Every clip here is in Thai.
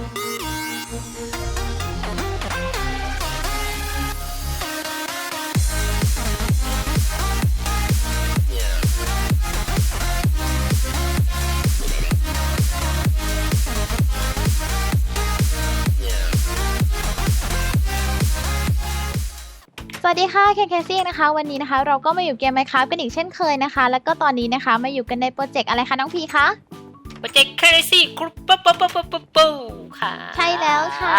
สวัสดีค่ะเคนเคซี่นะคะ วันนี้นะคะ เราก็มาอยู่เกมไมค้ากันอีกเช่นเคยนะคะ แล้วก็ตอนนี้นะคะมาอยู่กันในโปรเจกต์อะไรคะน้องพีคะ โปรเจกต์ Crazy Group ปุ๊บปุ๊บปุ๊บปุ๊บปุ๊บปุ๊บค่ะใช่แล้วค่ะ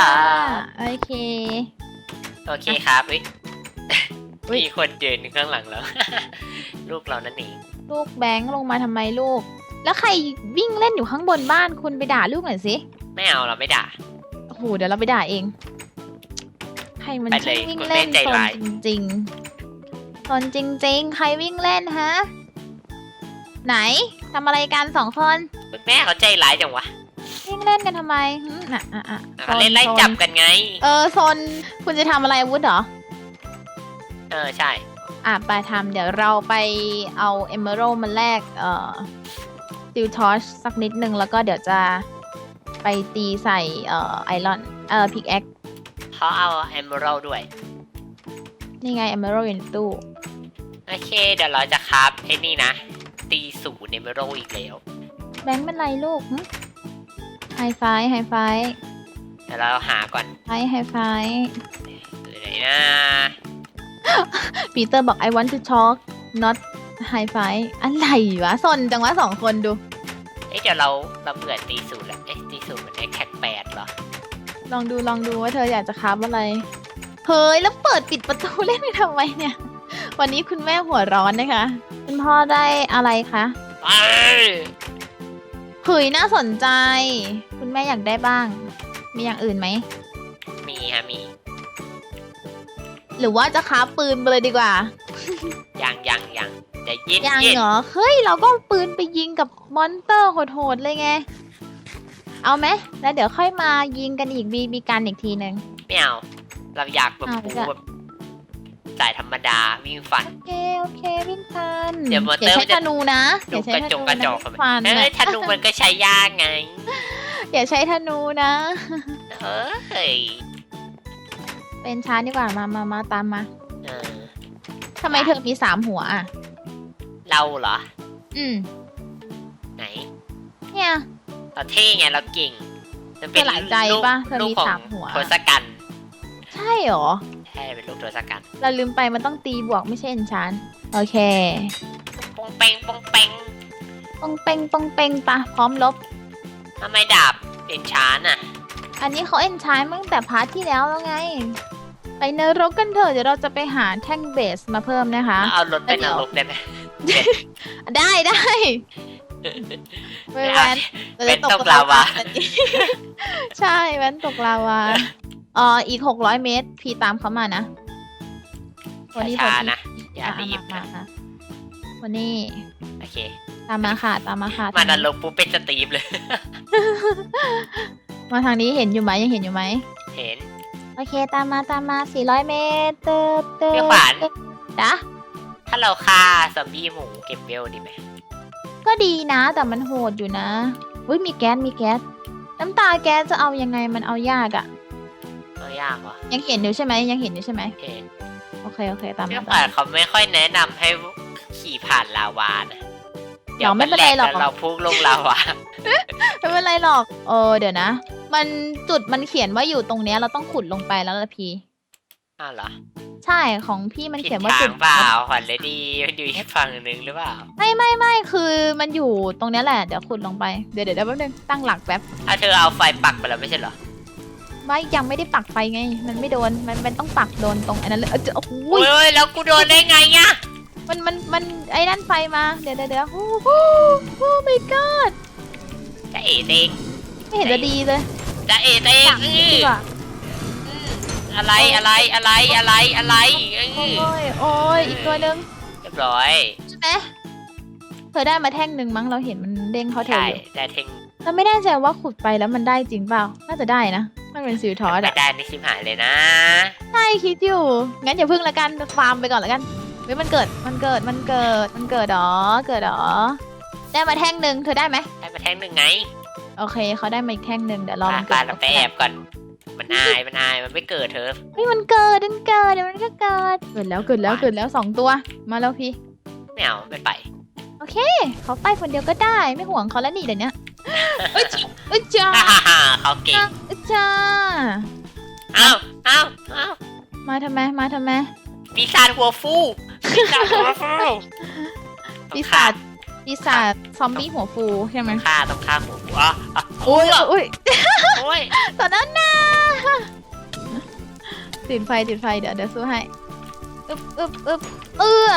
โอเค โอเคครับเฮ้ยอุ๊ยมีคนเดินข้างหลังแล้ว ลูกเรานั่นเองลูกแบงค์ลงมาทำไมลูก แล้วใครวิ่งเล่นอยู่ข้างบนบ้านคุณไปด่าลูกหน่อยสิไม่เอาเราไม่ด่าโอ้โหเดี๋ยวเราไปด่าเอง ใครมันไปเลยช่างวิ่งคุณเล่นแม่ใจตนร้าย จริงๆตนจริงๆ ใครวิ่งเล่นฮะไหนทำอะไรกันสองคนคุณ แม่เขาใจร้ายจังวะวิ่งเล่นกันทำไมหึน่ะอะอะเขาเล่นไล่จับกันไง เออโซนคุณจะทำอะไรอาวุธเหรอ เออใช่ อะไปทำเดี๋ยวเราไปเอาเอเมอรัลมาแลกเอ่อซิลทอชสักนิดนึง แล้วก็เดี๋ยวจะไปตีใส่เอ่อไอรอนเอ่อพิกแอคเขาเอา Emerald ด้วย นี่ไงเอเมอรัลอยู่ในตู้ โอเค เดี๋ยวเราจะคราฟไอ้นี่นะ ตีศูนย์ Emerald อีกแล้ว แบงค์เป็นไรลูกไฮไฟไฮไฟเดี๋ยวเราหาก่อนไฮไฮไฟอยู่ไหนนะปีเตอร์บอก I want to talk not high five อะไรวะสนจังวะสองคนดู เอ๊ะเดี๋ยวเราเราเบื่อตีศูนย์แล้วเอ๊ะตีศูนย์มันได้แค่แปดเหรอ ลองดูลองดูว่าเธออยากจะค้าอะไร เฮ้ย แล้วเปิดปิดประตูเล่นไปทำไมเนี่ย วันนี้คุณแม่หัวร้อนนะคะ คุณพ่อได้อะไรคะ เอ้ยเฮ้ยน่าสนใจ คุณแม่อยากได้บ้าง มีอย่างอื่นไหม มีฮะมี หรือว่าจะค้าปืนไปเลยดีกว่า ยังยังยังแต่เย็นยังเย็นเหรอ เฮ้ย เราก็เอาปืนไปยิงกับมอนเตอร์โหดๆเลยไง เอาไหม แล้วเดี๋ยวค่อยมายิงกันอีกบีบีกันอีกทีหนึ่งไม่เอาเราอยากแบบเอาปูจ้ะแบบ สายธรรมดาวิ่งฟัน โอเคโอเควิ่งฟันเดี๋ยวมอนเตอร์อย่าใช้มันจะธนูนะอดูย่าใช้กระธจนูกกระจนะกวิ่งฟันเอ้น่ะยธนูมันก็ใช้ยากไง อย่าใช้ธนูนะเอ้ยเป็นช้าดีกว่ามามามาตามมาเออทำไมเธอมีสามหัวอะ เราเหรอ อืม ไหน เนี่ย เราเท่ไงเราเก่งมันเธอหลายใจลูกปะเธอลูกมีของสามหัว ทศกัณฐ์ใช่เหรอ ใช่เป็นลูกทศกัณฐ์เราลืมไปมันต้องตีบวกไม่ใช่เอนชานโอเคปองเปงปองเปงปองเป่งปองเป่งปะพร้อมลบ ทำไมดาบเป็นชานอะ อันนี้เขาเอนชานตั้งแต่พาร์ทที่แล้วแล้วไง ไปเนรกกันเถอะเดี๋ยวเราจะไปหาแท่งเบสมาเพิ่มนะคะเอารถไปเดี๋นยวรกได้ไหมได้ได้ไปไม่แวเอานเป็นตกลาวาใช่แว้นตกลาวา เอ่ออีกหกร้อยเมตร พี่ตามเขามานะวันนี้ช้าวันๆนี้นะอย่าอะรีบมานะมาวันนี้โอเค ตามมาค่ะตามมาค่ะมานรกปุ๊บเป็นสตรีมเลย มาทางนี้เห็นอยู่ไหมยังเห็นอยู่ไหมเห็น โอเคตามมาตามมาสี่ร้อยเมตรเติบเติบเดี๋ยวขวานจ้ะถ้าเราฆ่าซอมบี้หมูเก็บเวลดีไหมก็ดีนะ แต่มันโหดอยู่นะอุ้ยมีแก๊สมีแก๊สน้ำตาแก๊สจะเอายังไงมันเอายากอะก็ ยากเหรอยังเห็นอยู่ใช่ไหมยังเห็นอยู่ใช่ไหมเห็นโอเคโอเคตามเดี๋ยวมาขวานเขาไม่ค่อยแนะนำให้ขี่ผ่านลาวานะเดี๋ยวไม่เป็นไรหรอกดี๋ยวมันแลแล้วเราพุ่งลงลาวา ไม่เป็นไรหรอก เออเดี๋ยวนะ มันจุดมันเขียนว่าอยู่ตรงเนี้ยเราต้องขุดลงไปแล้วละพี่อ้าวเหรอใช่ของพี่มันผิดเขียนว่าทาจุงดเปล่าขวัญเลยดีมันอยู่อีกฝั่งหนึ่งหรือเปล่าไม่ไม่ไม่คือมันอยู่ตรงเนี้ยแหละเดี๋ยวขุดลงไปเดี๋ยวเดี๋ยวเดี๋ยวแป๊บนึงตั้งหลักแป๊บ ถ้าเธอเอาไฟปักไปแล้วไม่ใช่เหรอ ไม่ยังไม่ได้ปักไฟไง มันไม่โดน มันมันต้องปักโดนตรงอันนั้นเลยเออเดี๋ยวโอ้โหโอ้ยแล้วกูโดนได้ไงเนี่ยมันมันมันไอ้นั่นไฟมา เดี๋ยวเดี๋ยวเดี๋ยวโอ้โหโอ้ my god จะเอเต็งไม่เห็นจะดีเลยจะเอเต็งปักอื้ดีอกว่าอะไรอะไรอะไรอะไรอะไรอื้โอ้อยโอ้ยอีกตัวหนึงเรียบร้อยใช่ไหมเธอได้มาแท่งหนึ่งมั้งเราเห็นมันเด้งเขาเธอใช่อยู่แต่เทงเราไม่แน่ใจว่าขุดไปแล้วมันได้จริงเปล่า น่าจะได้นะ มันเป็นซิลทอสไม่อะได้นี่ชิมหายเลยนะใช่คิดอยู่ งั้นอย่าพึ่งละกันฟาร์มไปก่อนละกันเฮ้ยมันเกิดมันเกิดมันเกิดมันเกิดหรอเกิดหรอได้มาแท่งหนึ่งเธอได้ไหมได้มาแท่งหนึ่งไงโโอเคเขาได้มาอีกแท่งหนึ่งเดี๋ยวรอปามันปาเกิดเราไปแอบก่อนมันอายมันอายมันไม่เกิดเธอเฮ้ยมันเกิดมันเกิดเดี๋ยวมันก็เกิดเกิดแล้วเกิดแล้วเกิดแล้วสองตัวมาแล้วพี่ไม่เอาไม่ไป โอเคเขาไปคนเดียวก็ได้ไม่ห่วงเขาแล้วนี่เดี๋ยวนี้ เอ้ยจ้าเอ้ยจ้าฮ่าฮ่าฮ่าเขาเก่งเอ้ยจ้าเอ้าเอ้าเอ้ามาทำไมมาทำไมปีศาจหัวฟูปีศาจหัวฟูปีศาจปีศาจซอมบี้หัวฟูใช่ไหมต้องฆ่าต้องฆ่าหัวฟูอะอะโอ้ยโอ้ยโอ้ยตอนนั้นนะติดไฟติดไฟเดี๋ยวเดี๋ยวสู้ให้อึบอึบอึบเอื้อ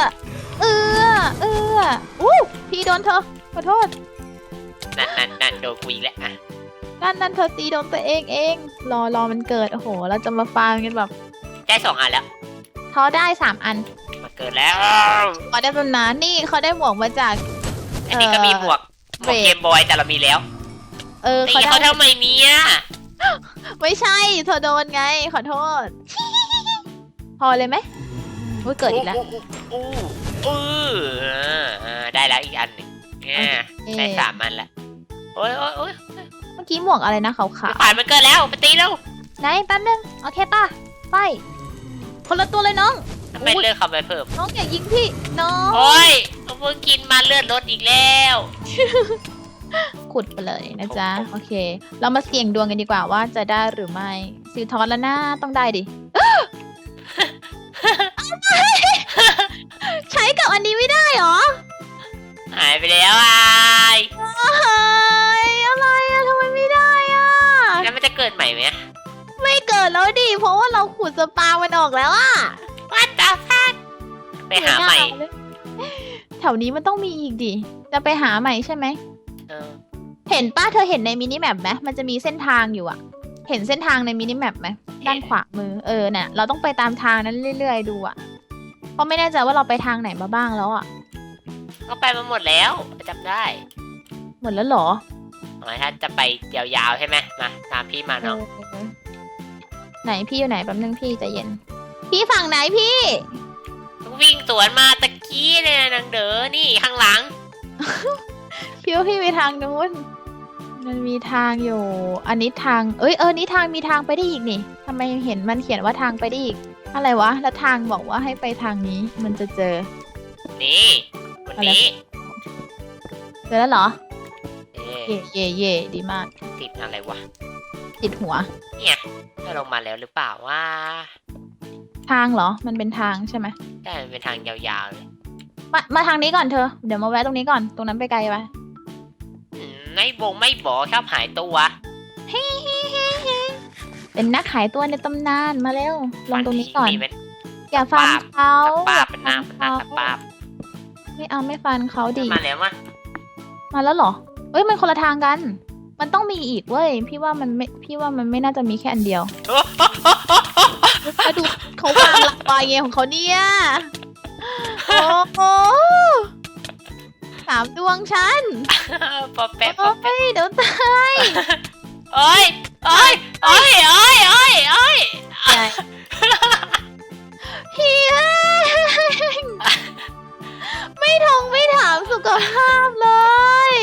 เอื้อเอื้ออู้พี่โดนเธอขอโทษ นั่นนั่นนั่นโดนกูอีกแล้วอะนั่นนั่นเธอตีโดนตัวเองเอง รอรอมันเกิดโอ้โหเราจะมาฟาร์มกันแบบได้สองอันแล้วเขาได้สามอันมาเกิดแล้วเขาได้เป็นนานี่เขาได้หมวกมาจาก อันนี้ก็มีหมวกหมวกเรดเกมบอยแต่เรามีแล้ว เออตีเขาเขาได้ทำไมเนี่ยไม่ใช่เธอโดนไง ขอโทษ พอเลยไหมอุ้ยเกิดอีกแล้วอู้อู้อู้อ่าได้แล้วอีกอันหนึ่งเนี่ยเอ๊ะได้สามอันแล้วโอ้ยโอ้ยโอ้ยเมื่อกี้หมวกอะไรนะขาวผ่านมันเกิดแล้วไปตีแล้วๆไหนแป๊บนึงโอเคป่ะไปคนละตัวเลยน้องทำไมเลือดเขาไม่เพิ่มน้องอย่ายิงพี่น้องโอ้ยเอาเพิ่งกินมาเลือดลดอีกแล้ว ขุดไปเลยนะจ๊ะโอเค เรามาเสี่ยงดวงกันดีกว่าว่าจะได้หรือไม่ซิลทอนแล้วนะต้องได้ดิใช้กับอันนี้ไม่ได้เหรอ หายไปแล้วไอ้เฮ้ยอะไรอะทำไมไม่ได้อะแล้วมันจะเกิดใหม่ไหมไม่เกิดแล้วดิเพราะว่าเราขุดสปามันออกแล้วอะวัดตาฟัดไปหาใหม่ แถวนี้มันต้องมีอีกดิ จะไปหาใหม่ใช่ไหมเออ เห็นป้าเธอเห็นในมินิแมปไหมมันจะมีเส้นทางอยู่อะเห็นเส้นทางในมินิแมปไหมด้านขวามือเออเนี่ยเราต้องไปตามทางนั้นเรื่อยๆดูอะเพราะไม่แน่ใจว่าเราไปทางไหนมาบ้างแล้วอะ ก็ไปมาหมดแล้วจำได้หมดแล้วเหรอทำไมถ้าจะไปยาวๆใช่ไหมมาตามพี่มาเนาะเออไหนพี่อยู่ไหนแป๊บนึงพี่ใจเย็น พี่ฝั่งไหนพี่ วิ่งสวนมาตะกี้เนี่ยนางเด๋อนี่ข้างหลัง พี่ว่าพี่ไปทางนู้นมันมีทางอยู่ อันนี้ทาง เอ้ยเออนี้ทางมีทางไปได้อีกนี่ทำไมเห็นมันเขียนว่าทางไปได้อีก อะไรวะ แล้วทางบอกว่าให้ไปทางนี้ มันจะเจอ นี่ วันนี้เจอแล้วเหรอ เอ๊ะเย่เย่เย่ดีมาก ติดอะไรวะ ติดหัว เนี่ยถ้าลงมาแล้วหรือเปล่าว่า ทางเหรอ มันเป็นทางใช่ไหมแต่มันเป็นทางยาวๆเลยมามาทางนี้ก่อนเธอ เดี๋ยวมาแวะตรงนี้ก่อน ตรงนั้นไปไกลไปอืมไม่บงไม่บอกชอบหายตัวเป็นนักขายตัวในตำนานมาเร็วลงตรงนี้ก่อน มีเป็นอย่าฟันเขาตะอปาย่าบเป็นหน้าฟัเป็นหน้าตะปาบ ไม่เอาไม่ฟันเขาดิ มาแล้วมามาแล้วเหรอ เอ้ยมันคนละทางกัน มันต้องมีอีกเว้ย พี่ว่ามันไม่พี่ว่ามันไม่น่าจะมีแค่อันเดียวโอ้โหมาดูเขาวางหลักวางเงของเขาเนี่ยโอ้โหสามดวงฉันปอแปะปอแปะโอ้ยเดี๋ยวตายโอ้ยโอ้ยโอ้ยโอ้ยโอ้ยโอ้ยพี่เอ้ย ถามสุขภาพเลย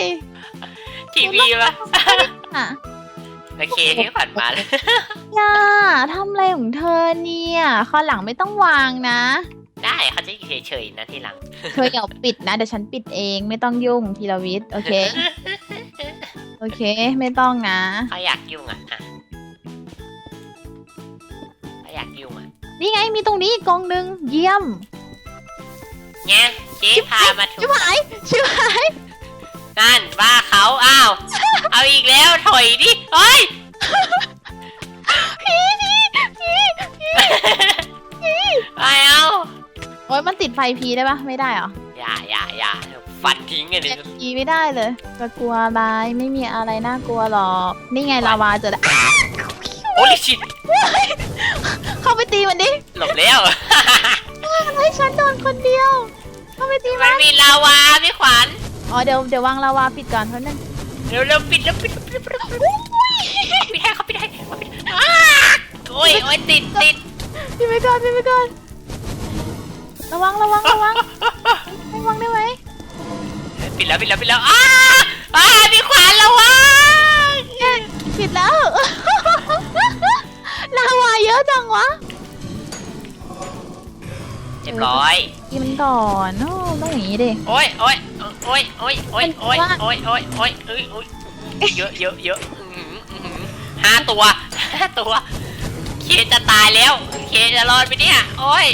ทีวีปะอะโอเคที่ผ่านมาเลยย่าทำอะไรของเธอเนี่ยข้าวหลังไม่ต้องวางนะ ได้เขาจะเฉยๆนะทีหลังเธออย่าปิดนะเดี๋ยวฉันปิดเองไม่ต้องยุ่งธีรวิทย์โอเค โอเค ไม่ต้องนะเขาอยากยุ่งอะอะเขาอยากยุ่งอะนี่ไงมีตรงนี้อีกกองหนึ่งเยี่ยมเนี่ย เจ๊พามาถูชิกบหายชิบหายนั่นว่าเขาอ้าว เอาอีกแล้วถอยดิเฮ้ย พี่พี่พี่พี่ไม่เอาโอ้ยมันติดไฟพีได้ปะไม่ได้เหรออย่าอย่าอย่าฟันทิ้งไงเนี่ยพีไม่ได้เลยจะกลัวอะไรไม่มีอะไรน่ากลัวหรอกนี่ไงลาวาเจอแล้วอ้าโอ้ยชิดเข้าไปตีมันดิหลบแล้วมันให้ฉันโดนคนเดียว เข้าไปตีมัมันนมีลาวาพี่ขวัญอ๋อเดี๋ยวเดี๋ยววางลาวาปิดก่อนเพราะนึงเร็วเร็วปิดแล้วปิดปิดปิดปิดปิดปิดให้เขาปิดให้เขาปิดอ้าโอ้ยโอ้ยติดติดพี่ไปก่อนพี่ไปก่อนระวังระวังระวังระวังได้ไหมปิดแล้วปิดแล้วปิดแล้วอ้าอ้าพี่ขวัญระวังผิดแล้ว ลาวาเยอะจังวะ เรียบร้อยกินมันก่อนโอ้ต้องอย่างนี้ดิ โอ้ยโอ้ยโอ้ยโอ้ยโอ้ยโอ้ยโอ้ยโอ้ยโอ้ยเอ้ยโอ้ยเยอะเยอะเยอะอื้อหืออื้อหือห้าตัวห้าตัวเคจะตายแล้ว เคจะรอดไปเนี่ยโอ้ย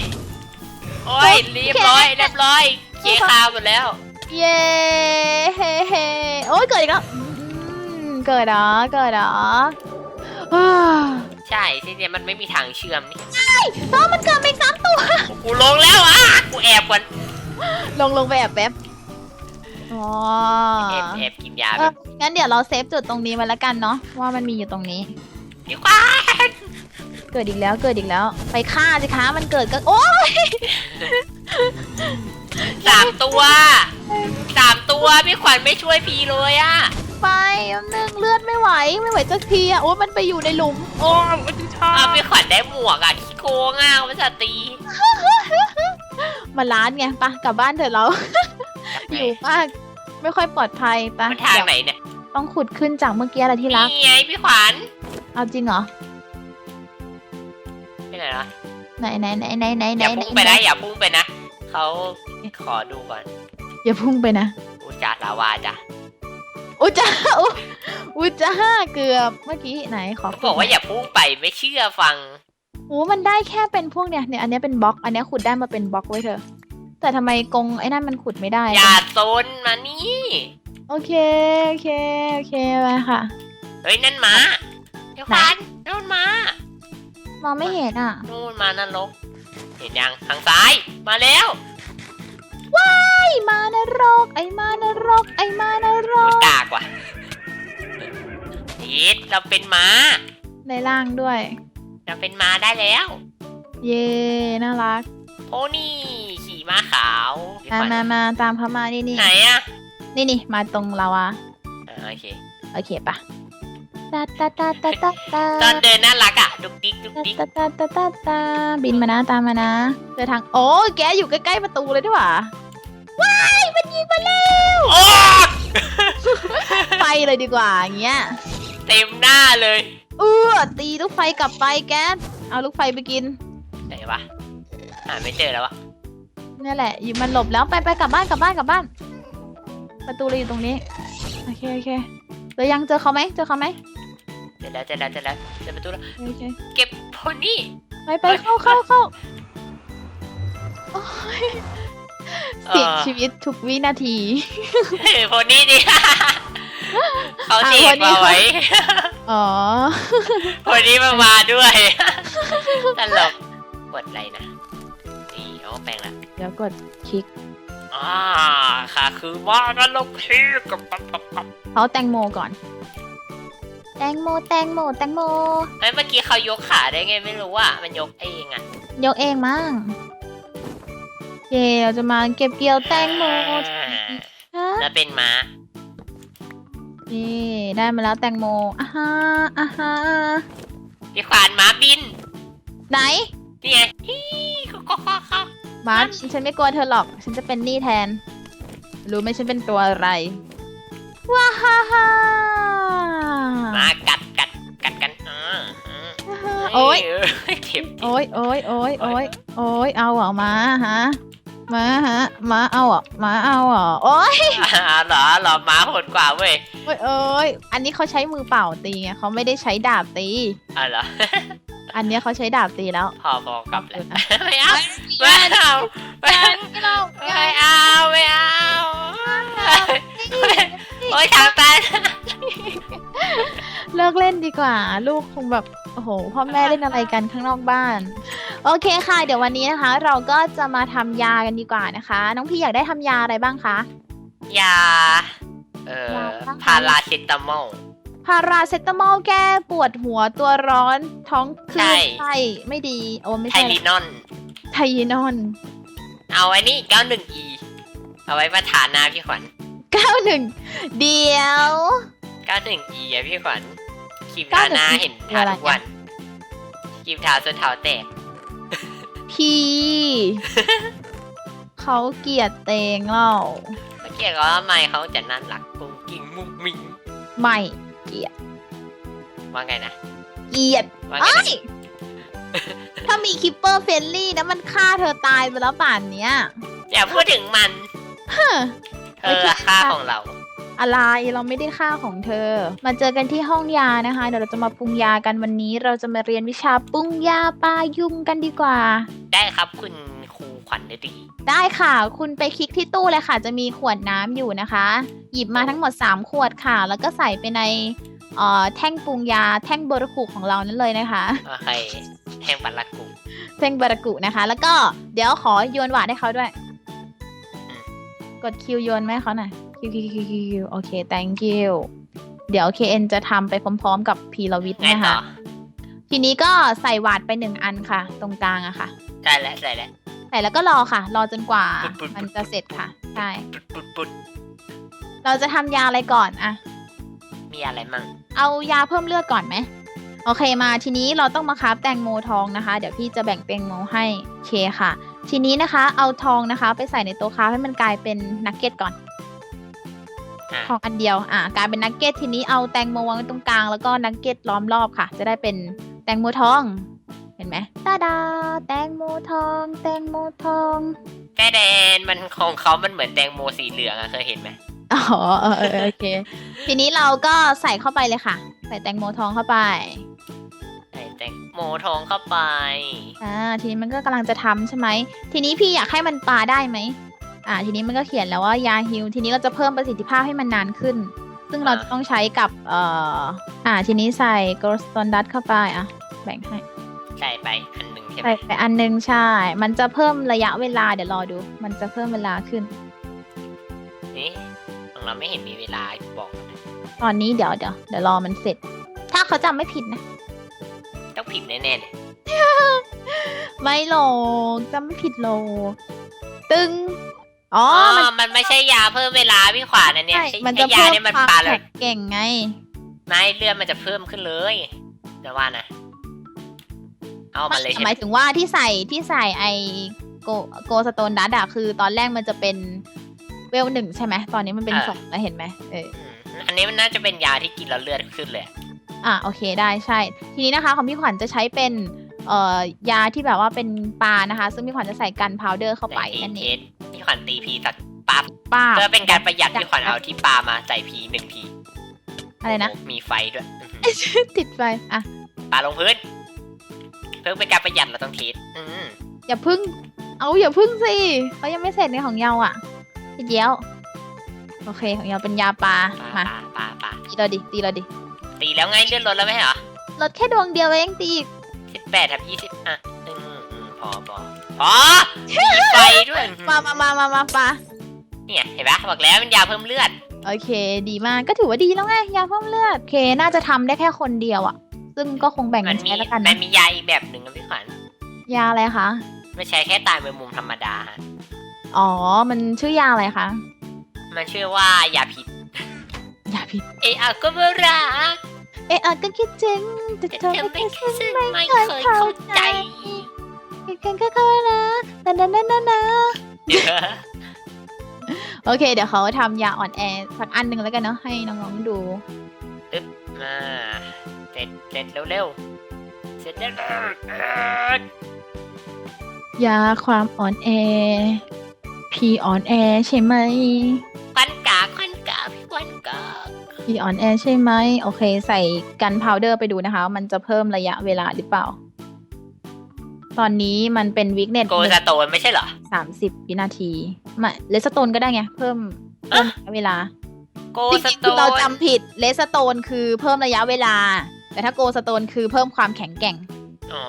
โอ้ยเรียบร้อยเรียบร้อย เคคาวหมดแล้ว เย้เฮ้เฮ้โอ้ยเกิดอีกแล้วอืมเกิดเหรอเกิดเหรออ้าว ใช่ที่เนี่ยมันไม่มีทางเชื่อมนี่น้องมันเกิดไปอีกสามตัว กูลงแล้วอะกูแอบก่อนลงลงไปแอบแป๊บอ๋อแอบแอบกินยาเอแบอบงั้นเดี๋ยวเราเซฟจุดตรงนี้ไว้แล้วกันเนาะว่ามันมีอยู่ตรงนี้ พี่ควานเกิดอีกแล้วเกิดอีกแล้ว ไปฆ่าสิคะมันเกิดก็โอ้ยสามตัวสามตัวพี่ขวัญไม่ช่วยพีเลยอะ ไปแป๊บนึงเลือดไม่ไหวไม่ไหวสักทีอะโอ้ยมันไปอยู่ในหลุม โอ้ยมันชออ้าวบพี่ขวัญได้หมวกอะขี้โกงอะภาษาตีมาล้านไงปะกลับบ้านเถอะเรา อยู่มากไม่ค่อยปลอดภัยปะมันทางเดี๋ยวไหนเนี่ยต้องขุดขึ้นจากเมื่อกี้อะไรที่รักนี่ไงพี่ขวัญเอาจริงเหรอไปไหนล่ะไหนไหนไหนไหนไหนอไหนย่าพุ่งไปนะอย่าพุ่งไปนะเขาขอดูก่อนอย่าพุ่งไปนะอุจจาระวาจ้ะ อุยจ้าอุยอุยจ้าเกือบเมื่อกี้ไหนขอเขาบอกว่าอย่าพุ่งไปไม่เชื่อฟัง โอ้มันได้แค่เป็นพวกเนี้ยเนี่ยอันเนี้ยเป็นบล็อก อันเนี้ยขุดได้มาเป็นบล็อกไว้เถอะแต่ทำไมกรงไอ้นั่นมันขุดไม่ได้ อย่าโซนมานี่โอเค โอเค โอเคไปค่ะ เฮ้ยนั่นม้าพี่ขวัญนั่นม้ามองไม่เห็นอะนู่นมานรกเห็นยังทางซ้ายมาแล้ว ไอ้มานรก ไอ้มานรก ไอ้มานรกูกกากว่ะเอ็ดเราเป็นม้า ในล่างด้วย เราเป็นม้าได้แล้วเย่น่ารักโอ้นี่ขี่ม้าขาวพี่มาขวัญมามาตามเขามานี่นี่ไหนอะนี่นี่มาตรงเราอะอ่าโอเคโอเคปะ ตาตาตาตาตาตาตอนเดินน่ารักอะดุกดิกดุกดิกตาตาตาตาตาบินมานะตามมานะเจอทางโอ้แกอยู่ใกล้ๆประตูเลยดีกว่าว้ายมันยิงมาแล้วโอ้ไปเลยดีกว่าอย่างเงี้ยเต็มหน้าเลยเออตีลูกไฟกลับไปแกสเอาลูกไฟไปกินไหนวะหาไม่เจอแล้วอะนี่แหละอยู่มันหลบแล้วไปไปกลับบ้านกลับบ้านกลับบ้าน ประตูเลยอยู่ตรงนี้โอเคโอเคเจอยังเจอเขาไหมเจอเขาไหม เจอแล้วเจอแล้วเจอแล้วเจอประตูแล้วโอเคเก็บโพนี่ไปไปเข้าเข้าเข้าโอ้ยเสี่ยงชีวิตทุกวินาทีเฮ้ยโพนี่ดิเขาเสอะกโพนี่มาไว้ อ๋อโพนี่มามาด้วยตลกกดอะไรนะนี่เอาแปลงละเดี๋ยวกดคลิกอ่าค่ะคือว่ากันลงที่กับปั๊บปั๊บปั๊บเขาแตงโมก่อน แตงโมแตงโมแตงโม เฮ้ยเมื่อกี้เขายกขาได้ไงไม่รู้อะมันยกเองอะยกเองมั้งเย่เราจะมาเก็บเกี่ยวแตงโมอ่าฮะแล้วเป็นม้านี่ได้มาแล้วแตงโมอ่าฮะอ่าฮะพี่ขวานม้าบิน ไหนนี่ไงฮี่เขาเขาเขาเขามาร์ชฉันไม่กลัวเธอหรอก ฉันจะเป็นหนี่แทน รู้ไหมฉันเป็นตัวอะไรว้าฮ่าฮ่า มากัดกัดกัดกันอ่าอ่าโอ้ยเฮ้เจ็บโอ้ยโอ้ยโอ้ยโอ้ยโอ้ยเอาเหรอมาฮะมาฮะมาเอาเหรอมาเอาเหรอโอ้ยอ่าเหรอเหรอม้าโหดกว่าเว้ยโอ้ยโอ้ยอันนี้เขาใช้มือเปล่าตีไงเขาไม่ได้ใช้ดาบตี อ่าเหรออันเนี้ยเขาใช้ดาบตีแล้วพอบอกกลับแล้วนะไม่เอาไม่เอาไม่เอาไม่เราไม่เอาไม่เอา โอ้ยทางตันเลิกเล่นดีกว่า ลูกคงแบบโอ้โหพ่อแม่เล่นอะไรกันข้างนอกบ้าน โอเคค่ะ เดี๋ยววันนี้นะคะ เราก็จะมาทำยากันดีกว่านะคะ น้องพี่อยากได้ทำยาอะไรบ้างคะ ยา เอ่อพาราเซตามอล พาราเซตามอลแก้ปวดหัวตัวร้อนท้องคใช่ลื่นไส้ไม่ดีโอ้ไม่ไทใช่ลินอน ไทยนอน เอาไว้นี่ 91e เอาไว้ประทานหน้าพี่ขวัญ 91 เดียว 91e อะพี่ขวัญครีมทาหน้า91เห็นทาทุกวันครีมทาจนเท้าแตกพี่ เขาเกลียดเตงเล่าเมื่อกี้ก็ว่าไม่เขาจะน่ารักกุ้งกิ่งมุ้งมิ้งไม่เกลียดว่าไงนะเกลียดว่าไงเอ้นะยถ้ามีคิปเปอร์เฟนลี่นะมันฆ่าเธอตายไปแล้วป่านเนี้ยอย่าพูดถึงมัน เฮ้อ เธออะค่าของเรา อะไรเราไม่ได้ฆ่าของเธอ มาเจอกันที่ห้องยานะคะ เดี๋ยวเราจะมาปรุงยากันวันนี้ เราจะมาเรียนวิชาปรุงยาปลายุงกันดีกว่า ได้ครับคุณครูขวัญฤดี ได้ค่ะ คุณไปคลิกที่ตู้เลยค่ะ จะมีขวดน้ำอยู่นะคะ หยิบมาทั้งหมด 3 ขวดค่ะ แล้วก็ใส่ไปในเอ่อแท่งปรุงยาแท่งโบรคุของเรานั่นเลยนะคะ โอเคแห้งปัดลัดกุแท่งบารากุนะคะ แล้วก็เดี๋ยวขอโยนหวาดให้เขาด้วย กดคิวโยนไหมเขาหน่อยคิวคิวคิวคิวคิวโอเค thank you เดี๋ยว KN จะทำไปพร้อมๆ กับพีรวิทย์ไงนะต่คะอทีนี้ก็ใส่หวาดไปหนึ่งอันค่ะ ตรงกลางอะค่ะได้แล้วได้แล้วใส่แล้วก็รอค่ะ รอจนกว่าปุ๊บปุ๊บมันจะเสร็จค่ะใช่ปุดปุดปุดเราจะทำยาอะไรก่อนอะมีอะไรมั่งเอายาเพิ่มเลือดก่อนไหมโอเคมาทีนี้เราต้องมาคราฟแตงโมทองนะคะ เดี๋ยวพี่จะแบ่งแตงโมให้โอเคค่ะ ทีนี้นะคะ เอาทองนะคะ ไปใส่ในโต๊ะคราฟให้มันกลายเป็นนักเก็ตก่อน อะทองอันเดียว อ่ากลายเป็นนักเก็ต ทีนี้เอาแตงโมวางไว้ตรงกลางแล้วก็นักเก็ตล้อมรอบค่ะ จะได้เป็นแตงโมทอง เห็นไหมตาดา แตงโมทอง แตงโมทอง แม่แดนมันของเขามันเหมือนแตงโมสีเหลืองอะเคยเห็นไหมอ๋อเออเออโอเค ทีนี้เราก็ใส่เข้าไปเลยค่ะ ใส่แตงโมทองเข้าไปใส่แตงโมทองเข้าไป อ่าทีนี้มันก็กำลังจะทำใช่ไหม ทีนี้พี่อยากให้มันปลาได้ไหมอ่า ทีนี้มันก็เขียนแล้วว่ายาฮิลทีนี้เราจะเพิ่มประสิทธิภาพให้มันนานขึ้น ซึ่งเราจะต้องใช้กับเอ่ออ่า ทีนี้ใส่กลสตอนดัตเข้าไปอะ แบ่งให้ใส่ไปอันหนึ่งใช่ไหมใส่ไปอันหนึงใช่ มันจะเพิ่มระยะเวลาเดี๋ยวรอดู มันจะเพิ่มเวลาขึ้น นี่ของเราไม่เห็นมีเวลาบอก ตอนนี้เดี๋ยวเดี๋ยวเดี๋ยวรอมันเสร็จ ถ้าเขาจำไม่ผิดนะ ต้องผิดแน่ๆเลยไม่หรอกจำไม่ผิดหรอกตึง อ๋ออ๋อ มันมันไม่ใช่ยาเพิ่มเวลาพี่ขวานอันเนี้ยใช่ใช่มันไอ้จะยาเพิ่มเนี่ยมันความปาเลแข็ยงเก่งไง ไม่เลือดมันจะเพิ่มขึ้นเลยแต่ว่านะ เอามาเลยหใช่ไหมมายถึงว่าที่ใส่ที่ใส่ไอโกโกสโตนดัตอะคือตอนแรกมันจะเป็นเวลหนึ่งใช่ไหมตอนนี้มันเป็นสองแล้วเห็นไหมเอออืมอันนี้มันน่าจะเป็นยาที่กินแล้วเลือดขึ้นเลยอะ อะโอเคได้ใช่ ทีนี้นะคะของพี่ขวัญจะใช้เป็นเอ่อยาที่แบบว่าเป็นปลานะคะ ซึ่งพี่ขวัญจะใส่กันพาวเดอร์เข้าไปแต่นั่นเทเองสพี่ขวัญตีพีสักปั๊บป้าเพื่อเป็นการประหยัดพี่ขวัญเอาที่ปลามาใส่พีหนึ่งทีอะไรนะโโหมีไฟด้วยอื้อหือติดไฟอะปลาลงพื้น เพื่อเป็นการประหยัดเราต้องเทสอืมอย่าพึ่ง เอาอย่าพึ่งสิเขายังไม่เสร็จในของเยาอะพี่เดียวโอเคของเยาเป็นยาปลาปลามาปลาปลาตีเราดิตีเราดิ ตีแล้วไงเลื่อนรถแล้วไหมเหรอลดแค่ดวงเดียวเองตีอีกสิบแปดทับยี่สิบอะอืมอืมพอพอพอมีไฟด้วยมามามามามาปลาเนี่ยเห็นปะบอกแล้วเป็นยาเพิ่มเลือด โอเค ดีมากก็ถือว่าดีแล้วไงยาเพิ่มเลือดโอเค น่าจะทำได้แค่คนเดียวอะ ซึ่งก็คงแบ่งมักันนมีใช้แล้วกันมันะนมียาอีกแบบหนึ่งนะพี่ขวัญยาอะไรคะไม่ใช่แค่ตายเป็นมุมธรรมดาฮะอ๋อมันชื่อยาอะไรคะมันชื่อว่ายาพิษ ยาพิษเออะก็ไม่รักเอะอะก็คิดถึงแต่แต่เธอเธอไม่ไม่เคเคยยซึ่งไม่ไม่เคเคยยเข้าเข้าใจใจกันก็ค่อยนะแต่นั่นนั่นนั่นนะโอเค เดี๋ยวเขาทำยาอ่อนแอสักอันหนึ่งแล้วกันเนาะให้น้องๆดู มาเสร็จเสร็จเร็วๆเสร็จแล้วยาความอ่อนแอ พีอ่อนแอใช่ไหม พีอ่อนแอใช่ไหมโอเค ใส่กันพาวเดอร์ไปดูนะคะ มันจะเพิ่มระยะเวลาหรือเปล่า ตอนนี้มันเป็นวิกเน็ตโกสโตนไม่ใช่เหรอสามสิบวินาทีไม่เลสโตนก็ได้ไง เพิ่มเพิ่มระยะเวลาโกจสริงๆโตคือเรานจำผิดเลสโตนคือเพิ่มระยะเวลา แต่ถ้าโกสโตนคือเพิ่มความแข็งแกร่งอ๋อ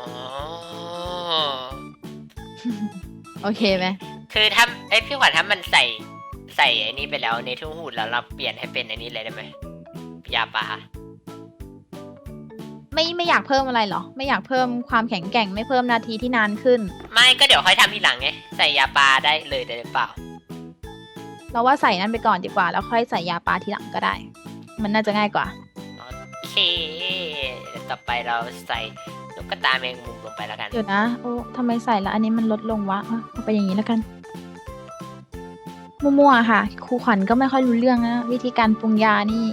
โอเคไหมคือถ้าเอ้ยพี่ขวัญถ้ามันใส่ใส่ไอ้นี่ไปแล้วในทุ่งหูดแล้วเราเปลี่ยนให้เป็นอันนี้เลยได้ไหม ยาปลาไม่ไม่อยากเพิ่มอะไรเหรอ ไม่อยากเพิ่มความแข็งแกร่งไม่เพิ่มนาทีที่นานขึ้น ไม่ก็เดี๋ยวค่อยทำทีหลังไงใส่ยาปลาได้เลยได้หรือเปล่า เราว่าใส่นั่นไปก่อนดีกว่า แล้วค่อยใส่ยาปลาทีหลังก็ได้ มันน่าจะง่ายกว่าโอเคแล้วต่อไปเราใส่ลูกตาแมงมุมลงไปแล้วกันเดี๋ยวนะโอ้ทำไมใส่แล้วอันนี้มันลดลงวะอะเอาไปอย่างนี้แล้วกันมั่วๆค่ะ ครูขวัญก็ไม่ค่อยรู้เรื่องนะวิธีการปรุงยานี่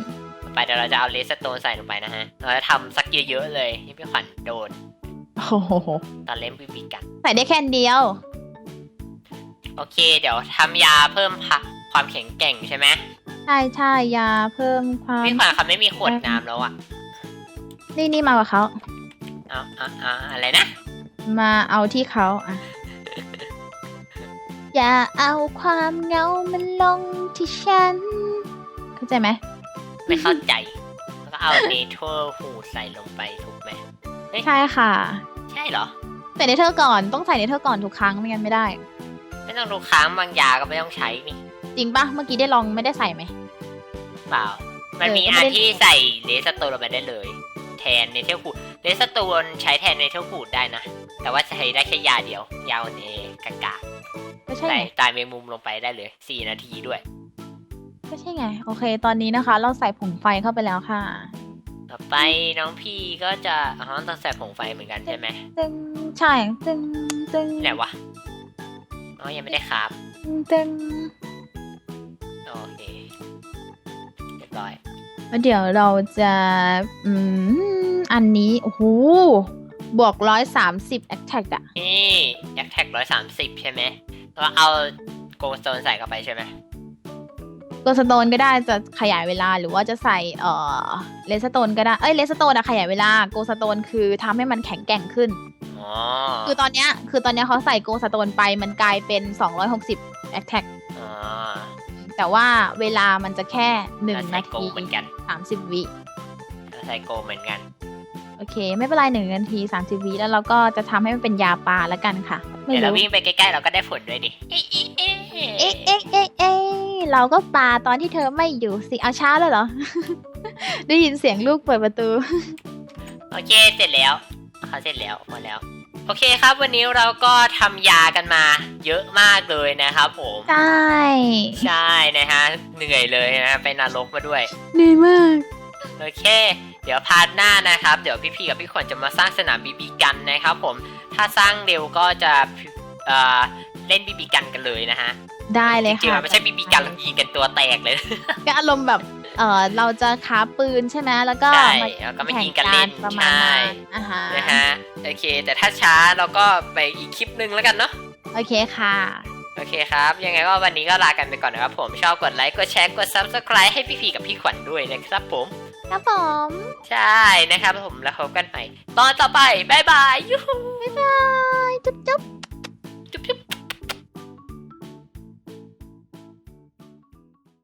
ไปเดี๋ยวเราจะเอาเลสโตนใส่ลงไปนะฮะ เราจะทำสักเยอะๆเลยให้พี่ขวัญโดน โอ้โหตอนเล่นบีบีกัน ใส่ได้แค่อันเดียว โอเค เดี๋ยวทำยาเพิ่มพะความแข็งแกร่งใช่ไหมใช่ใช่ยาเพิ่มความ พี่ขวัญเขาไม่มีขวดน้ำแล้วอะนี่นี่มากับเขาเอาเอาเอาอะไรนะ มาเอาที่เขาอะ อย่าเอาความเหงามันลงที่ฉัน เข้าใจไหม ไม่เข้าใจ แล้วก็เอาเนเธอร์หูใส่ลงไปถูกไหมใช่ค่ะ ใช่เหรอ ใส่เนเธอร์ก่อนต้องใส่เนเธอร์ก่อนทุกครั้งไม่งั้นไม่ได้ ไม่ต้องดูค้างบางยาก็ไม่ต้องใช้นี่จริงปะเมื่อกี้ได้ลองไม่ได้ใส่ไหม เปล่า มันมีเออก็อัไม่นได้ ที่ใส่เลสโตนลงไปได้เลย แทนเนเธอร์หูดเลสโตนใช้แทนเนเธอร์หูดได้นะ แต่ว่าใช้ได้แค่ยาเดียว ยาวเนกากาก็ใช่ใส่ไงตายเมงมุมลงไปได้เลยสี่นาทีด้วย ก็ใช่ไง โอเค ตอนนี้นะคะ เราใส่ผงไฟเข้าไปแล้วค่ะ ต่อไปน้องพี่ก็จะอ๋อต้องใส่ผงไฟเหมือนกันใช่ไหมตึงใช่ตึงตึงที่ไหนวะอ๋อยังไม่ได้ครับตึงโอเคเรียบร้อยแล้วเดี๋ยวเราจะอืมอันนี้โอ้โหบวกร้อยสามสิบแอคแท็กอะนี่อยากแท็กร้อยสามสิบใช่ไหมแล้วเอาโกลสโตนใส่เข้าไปใช่ไหม โกสโตนก็ได้จะขยายเวลาหรือว่าจะใส่เอ่อเลสโตนก็ได้ เอ้ยเลสโตนอะขยายเวลาโกสโตนคือทำให้มันแข็งแกร่งขึ้น อ๋อคือตอนเนี้ยคือตอนเนี้ยเขาใส่โกสโตนไปมันกลายเป็น 260แอคแท็กอ๋อแต่ว่าเวลามันจะแค่หนึ่งแล้วใส่นาโกลที เหมือนกันสามสิบวิแล้วใส่โกลเหมือนกัน โอเค ไม่เป็นไรหนึ่งนาทีสามสิบวิแล้วเราก็จะทำให้มันเป็นยาปลาแล้วกันค่ะ ไม่เดี๋ยวเรารู้วิ่งไปใกล้ๆเราก็ได้ผลด้วยดิ เอ๊ะเอ๊ะเอ๊ะเอ๊ะเอ๊ะเอ๊ะเอ๊ะ เราก็ปลาตอนที่เธอไม่อยู่สิเอาช้าเลยเหรอ ได้ยินเสียงลูกเปิดประตู โอเคเสร็จแล้วเขาเสร็จแล้วหมดแล้ว โอเคครับ วันนี้เราก็ทำยากันมา เยอะมากเลยนะครับผมใช่ใช่นะฮะเหนื่อยเลยนะฮะไปนรกมาด้วยเหนื่อยมากโอเค เดี๋ยวพาร์ทหน้านะครับ เดี๋ยวพี่ๆกับพี่ขวัญจะมาสร้างสนามบีบีกันนะครับ ผมถ้าสร้างเร็วก็จะเอ่อเล่นบีบีกันกันเลยนะฮะ ได้เลยจริงๆค่ะ มันไม่ใช่บีบีกันเรายิงกันตัวแตกเลย ก็อารมณ์แบบเออเราจะค้าปืนใช่ไหมแล้วก็ใช่มาแล้วก็มายิงกันเล่นแข่ประมาณใช่นั้นอ่าฮะนะฮะโอเค แต่ถ้าช้าเราก็ไปอีกคลิปหนึ่งแล้วกันเนาะโอเคค่ะ โอเคครับ ยังไงก็วันนี้ก็ลากันไปก่อนนะครับผมชอบกดไลค์กดแชร์กด subscribe ให้พี่ๆกับพี่ขวัญด้วยนะครับผมครับผมใช่นะครับผมแล้วพบกันใหม่ตอนต่อไปบ๊ายบายยูฮูบ๊ายบายจุ๊บจุ๊บ